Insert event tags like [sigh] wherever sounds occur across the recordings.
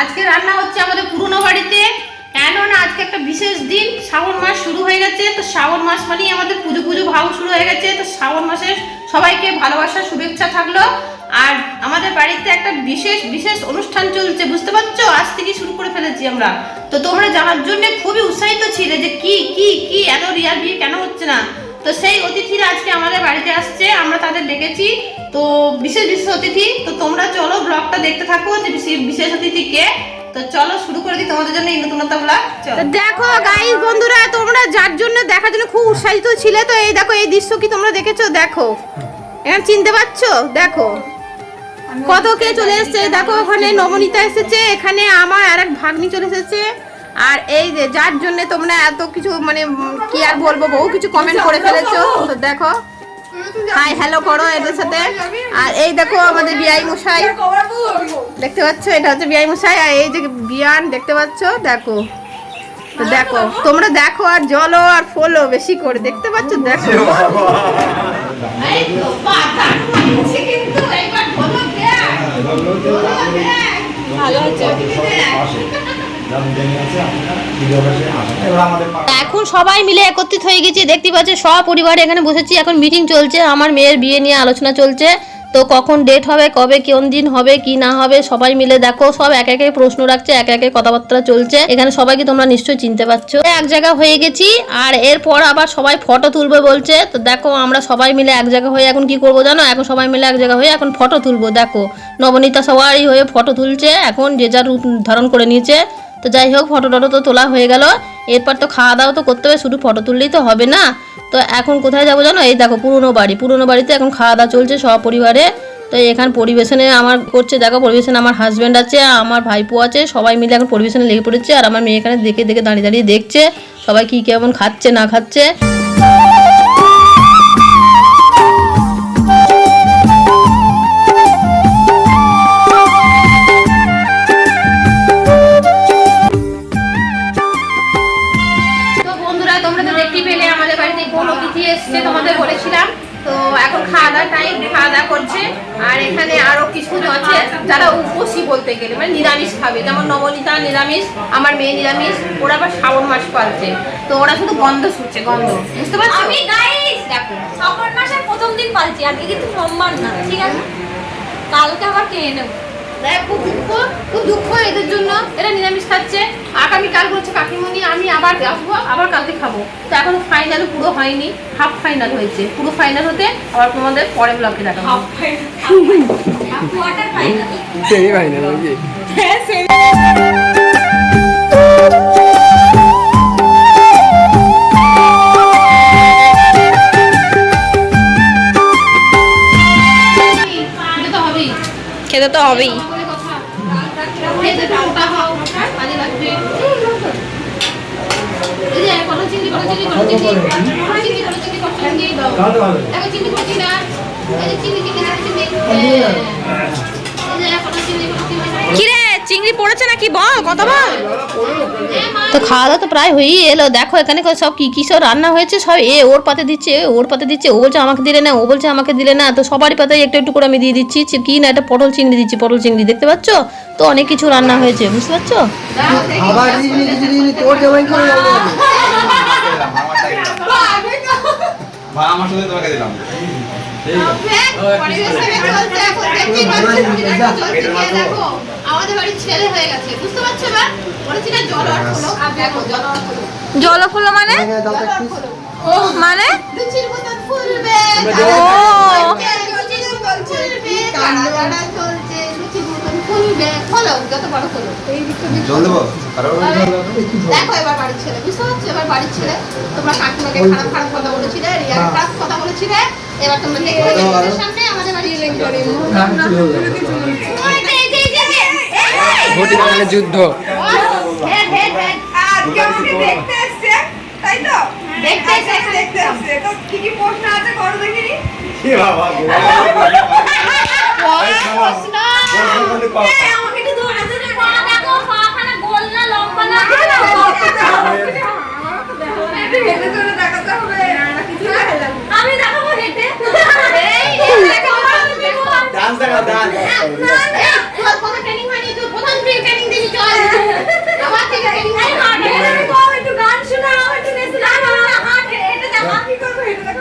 আজকে রান্না হচ্ছে আমাদের পুরনো বাড়িতে। কেননা আজকে একটা বিশেষ দিন, শ্রাবণ মাস শুরু হয়ে গেছে, তো শ্রাবণ মাস মানেই আমাদের পুজো পুজো ভাব শুরু হয়ে গেছে, তো শ্রাবণ মাসে সবাইকে ভালোবাসা, শুভেচ্ছা থাকল। আর আমাদের বাড়িতে একটা বিশেষ বিশেষ অনুষ্ঠান চলছে, বুঝতে পারছ? আজ থেকে শুরু করে ফেলেছি আমরা। তো তোমরা জানার জন্য খুবই উৎসাহিত ছিলে যে কি কি কি, এত রিয়াল বিয়ে কেন হচ্ছে না? তো সেই অতিথিরা আজকে আমাদের বাড়িতে আসছে, আমরা তাদের ডেকেছি। তো বিশেষ বিশেষ অতিথি, তো তোমরা চলো ব্লগটা দেখতে থাকো যে বিশেষ- অতিথি কে। তো চলো শুরু করে দিই তোমাদের জন্য এই দেখো গাইস বন্ধুরা, তোমরা যার জন্য দেখার জন্য খুব উৎসাহিত ছিলে, তো এই দেখো, এই দৃশ্য কি তোমরা দেখেছ? দেখো। চিনতে পারছ? দেখো। কত কে চলে এসেছে? দেখো, ওখানে এসেছে, এখানে আমার আর এক ভাগ্নি চলে এসেছে। আর এই যে যার জন্য তোমরা এত কিছু মানে কি আর বলব বহু কিছু কমেন্ট করে ফেলেছো। তো দেখো। হাই হ্যালো করো এদের সাথে। আর এই দেখো আমাদের বিআই মশাই। দেখতে পাচ্ছ? এটা হচ্ছে বিআই মশাই। আর এই যে বিয়ান দেখতে পাচ্ছ? দেখো। তো দেখো তোমরা দেখো আর জলো আর ফলো বেশি করে। দেখতে পাচ্ছ? দেখো [laughs] [laughs] ভালো হচ্ছে এখন সবাই মিলে একত্রিত হয়ে গেছি, দেখতে পাচ্ছি সব পরিবার এখানে বসেছি, এখন মিটিং চলছে, আমার মেয়ের বিয়ে নিয়ে আলোচনা চলছে। তো কখন ডেট হবে, কবে, কোন দিন হবে, কি না হবে, সবাই মিলে দেখো, সব এক একে প্রশ্ন রাখছে, এক একে কথাবার্তা চলছে। এখানে সবাইকে তোমরা নিশ্চয়ই চিনতে পারছ। এক জায়গা হয়ে গেছি, আর এরপর আবার সবাই ফটো তুলবে বলছে। তো দেখো, আমরা সবাই মিলে এক জায়গা হয়ে এখন কি করব জানো? এখন সবাই মিলে এক জায়গা হয়ে এখন ফটো তুলবো, দেখো। নবনীতা সবাই হয়ে ফটো তুলছে, এখন যে যার রূপ ধারণ করে নিয়েছে। তো যাই হোক ফটো টটো তো তোলা হয়ে গেল। এরপর তো খাওয়া দাওয়া তো করতে হবে, শুধু ফটো তুললেই তো হবে না। তো এখন কোথায় যাব জানো? এই দেখো, পুরনো বাড়ি। পুরনো বাড়িতে এখন খাওয়া দাওয়া চলছে সব পরিবারে তো এখান পরিবেশনে আমার করছে, দেখো পরিবেশনে আমার হাজব্যান্ড আছে, আমার ভাইপো আছে, সবাই মিলে এখন পরিবেশনে লেগে পড়েছে। আর আমার মেয়ে এখানে দেখে দেখে দাঁড়িয়ে দাঁড়িয়ে দেখছে, সবাই কী কেমন খাচ্ছে, না খাচ্ছে। আমাদের বাড়িতে কোন অতিথি এসছে তোমাদের বলেছিলাম। তো এখন খাওয়া দাওয়া টাইম খাওয়া দাওয়া করছে। আর এখানে আরও কিছু আছে যারা উপসী বলতে গেলে মানে নিরামিষ খাবে। যেমন নবনীতা নিরামিষ, আমার মেয়ে নিরামিষ, ওরা আবার শ্রাবণ মাস পালছে। তো ওরা শুধু গন্ধ শুচ্ছে, গন্ধ। বুঝতে পারছ? আমি গাইস দেখো, শ্রাবণ মাসের প্রথম দিন পালছি আজকে কিন্তু সোমবার না, ঠিক আছে? কালকে আবার কিনে নেব। দেখ, খুব দুঃখ খুব দুঃখ এদের জন্য। এরা নিরামিষ খাচ্ছে। আগামীকাল বলছে কাকিমণি আমি আবার আসব আবার কালকে খাব। তো এখনও ফাইনাল পুরো হয়নি হাফ ফাইনাল হয়েছে। পুরো ফাইনাল হতে আবার তোমাদের পরে ব্লকে দেখাবো। হাফ ফাইনাল সেই হ্যাঁ তো হবেই। চিনি চিনি চিনি তো চিংড়ি পড়েছে নাকি? বল কত বল। তো খাওয়া দাওয়া তো প্রায় হয়েই এলো। দেখো এখানে সব কি কি সব রান্না হয়েছে? সব এ ওর পাতে দিচ্ছে এ ওর পাতে দিচ্ছে ও বলছে আমাকে দিলে না ও বলছে আমাকে দিলে না। তো সবারই পাতে একটু একটু করে আমি দিয়ে দিচ্ছি। কি না একটা পটল চিংড়ি দিচ্ছি পটল চিংড়ি দেখতে পাচ্ছ? তো অনেক কিছু রান্না হয়েছে বুঝতে পারছ? আমার সাথে তোমাকে দিলাম। আমাদের বাড়ির ছেলে হয়ে গেছে। বুঝতে পারছ এবার? বলেছি না জল আর হলো দেখো জল আর হলো জল ফুলো মানে? হ্যাঁ একটু। মানে? লুচির ফুলবে। ও। চলছে। মতন ফুলবে। যত বড় জল দেবো? দেখো এবার বাড়ির ছেলে। বুঝতে পারছ? এবার বাড়ির ছেলে। তোমরা কাকিমাকে খারাপ খারাপ কথা বলেছিলে রিয়ার খারাপ কথা বলেছিলে। এবার তোমরা দেখবে সামনে আমাদের হ্যাঁ, যাব। ঘটি বাঙালি যুদ্ধ আমি দেখাবো হেঁটে ডান্স ডান্স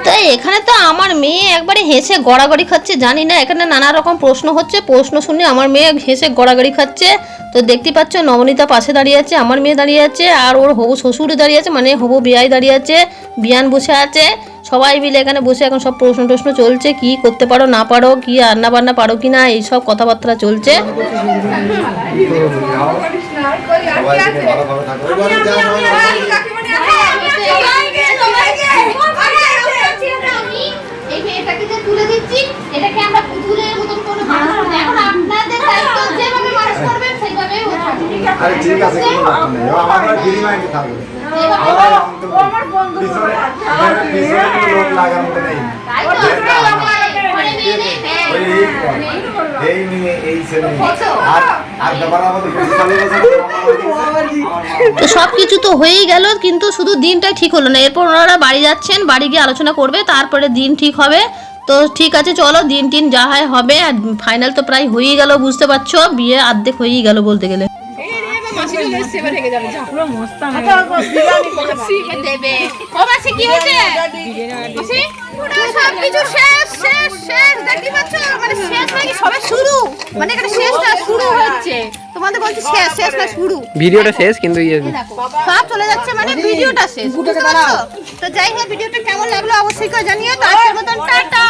তো এখানে তো আমার মেয়ে একবারে হেসে গড়াগড়ি খাচ্ছে, জানি না, এখানে নানা রকম প্রশ্ন হচ্ছে, প্রশ্ন শুনে আমার মেয়ে হেসে গড়াগড়ি খাচ্ছে। তো দেখতে পাচ্ছ নবনীতা পাশে দাঁড়িয়ে আছে আমার মেয়ে দাঁড়িয়ে আছে আর ওর হবু শ্বশুর দাঁড়িয়ে আছে মানে হবু বিয়াই দাঁড়িয়ে আছে বিয়ান বসে আছে সবাই মিলে এখানে বসে এখন সব প্রশ্ন টশ্ন চলছে কি করতে পারো না পারো কি রান্না বান্না পারো কি না এইসব কথাবার্তা চলছে। কই, আর কি সবাই আছে? ভালোভাবে থাকো এবারে যা সবাই আর কাকিমণি আছে? সবাইকে, সবাইকে। আমি এই মেয়েটাকে যে তুলে দিচ্ছি এটাকে আমরা পুতুলের মতন করে মানুষ করব না। এখন আপনাদের দায়িত্ব যেভাবে মানুষ করবেন সেইভাবে ও থাকবে। আরে ঠিক আছে কোনো ব্যাপার নেই। ও আমার ফ্রি মাইন্ডে থাকবে এই কর। এই ছেলে আর আর ব্যাপার আমাদের তো সব কিছু তো হয়েই গেল কিন্তু শুধু দিনটাই ঠিক হলো না। এরপর ওনারা বাড়ি যাচ্ছেন বাড়ি গিয়ে আলোচনা করবে তারপরে দিন ঠিক হবে। তো ঠিক আছে চলো দিন টিন যা হয় হবে। আর ফাইনাল তো প্রায় হয়েই গেল বুঝতে পারছ? বিয়ে অর্ধেক হয়েই গেল বলতে গেলে। দেবে। ও মাসি কি হয়েছে? মাসি সবকিছু শেষ শেষ শেষ। দেখতে পাচ্ছ? মানে শেষ নাকি সবে শুরু? মানে এখানে শেষ না শুরু হচ্ছে। তোমাদের বলছি শেষ শেষ না শুরু। ভিডিওটা শেষ কিন্তু ইয়ে সব চলে যাচ্ছে মানে ভিডিওটা শেষ তো যাই হোক ভিডিওটা কেমন লাগল অবশ্যই জানিও। তো আজকের মতন টাটা!